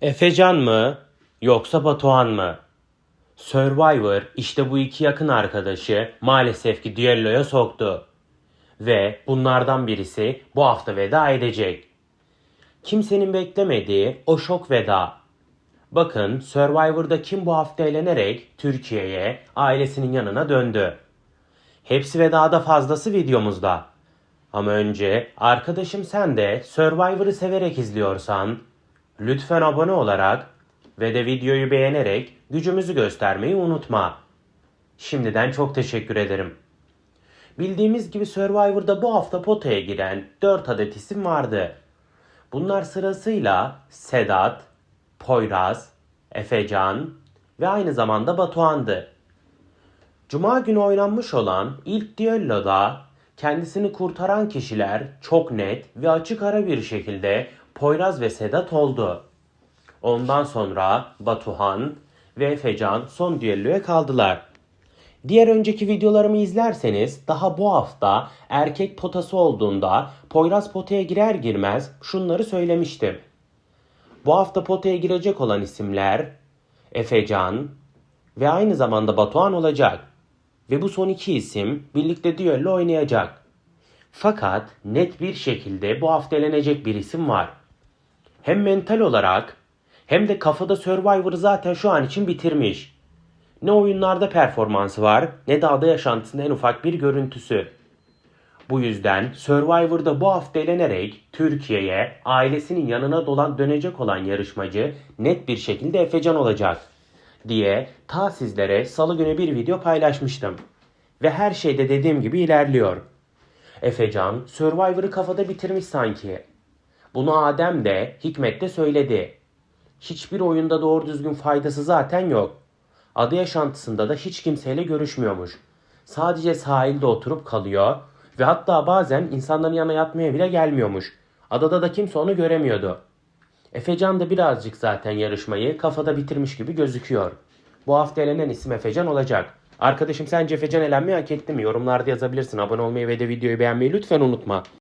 Efecan mı yoksa Batuhan mı? Survivor işte bu iki yakın arkadaşı maalesef ki düelloya soktu. Ve bunlardan birisi bu hafta veda edecek. Kimsenin beklemediği o şok veda. Bakın Survivor'da kim bu hafta eğlenerek Türkiye'ye ailesinin yanına döndü. Hepsi ve daha da fazlası videomuzda. Ama önce arkadaşım sen de Survivor'ı severek izliyorsan lütfen abone olarak ve de videoyu beğenerek gücümüzü göstermeyi unutma. Şimdiden çok teşekkür ederim. Bildiğimiz gibi Survivor'da bu hafta potaya giren 4 adet isim vardı. Bunlar sırasıyla Sedat, Poyraz, Efecan ve aynı zamanda Batuhan'dı. Cuma günü oynanmış olan ilk düelloda kendisini kurtaran kişiler çok net ve açık ara bir şekilde Poyraz ve Sedat oldu. Ondan sonra Batuhan ve Efecan son düelloya kaldılar. Diğer önceki videolarımı izlerseniz daha bu hafta erkek potası olduğunda Poyraz potaya girer girmez şunları söylemiştim. Bu hafta potaya girecek olan isimler Efecan ve aynı zamanda Batuhan olacak. Ve bu son iki isim birlikte düello oynayacak. Fakat net bir şekilde bu hafta elenecek bir isim var. Hem mental olarak hem de kafada Survivor'ı zaten şu an için bitirmiş. Ne oyunlarda performansı var ne de ada yaşantısında en ufak bir görüntüsü. Bu yüzden Survivor'da bu hafta elenerek Türkiye'ye ailesinin yanına dolan dönecek olan yarışmacı net bir şekilde Efecan olacak diye ta sizlere salı günü bir video paylaşmıştım. Ve her şeyde dediğim gibi ilerliyor. Efecan Survivor'ı kafada bitirmiş sanki. Bunu Adem de Hikmet de söyledi. Hiçbir oyunda doğru düzgün faydası zaten yok. Ada yaşantısında da hiç kimseyle görüşmüyormuş. Sadece sahilde oturup kalıyor ve hatta bazen insanların yanına yatmaya bile gelmiyormuş. Adada da kimse onu göremiyordu. Efecan da birazcık zaten yarışmayı kafada bitirmiş gibi gözüküyor. Bu hafta elenen isim Efecan olacak. Arkadaşım sence Efecan elenmeyi hak etti mi? Yorumlarda yazabilirsin. Abone olmayı ve de videoyu beğenmeyi lütfen unutma.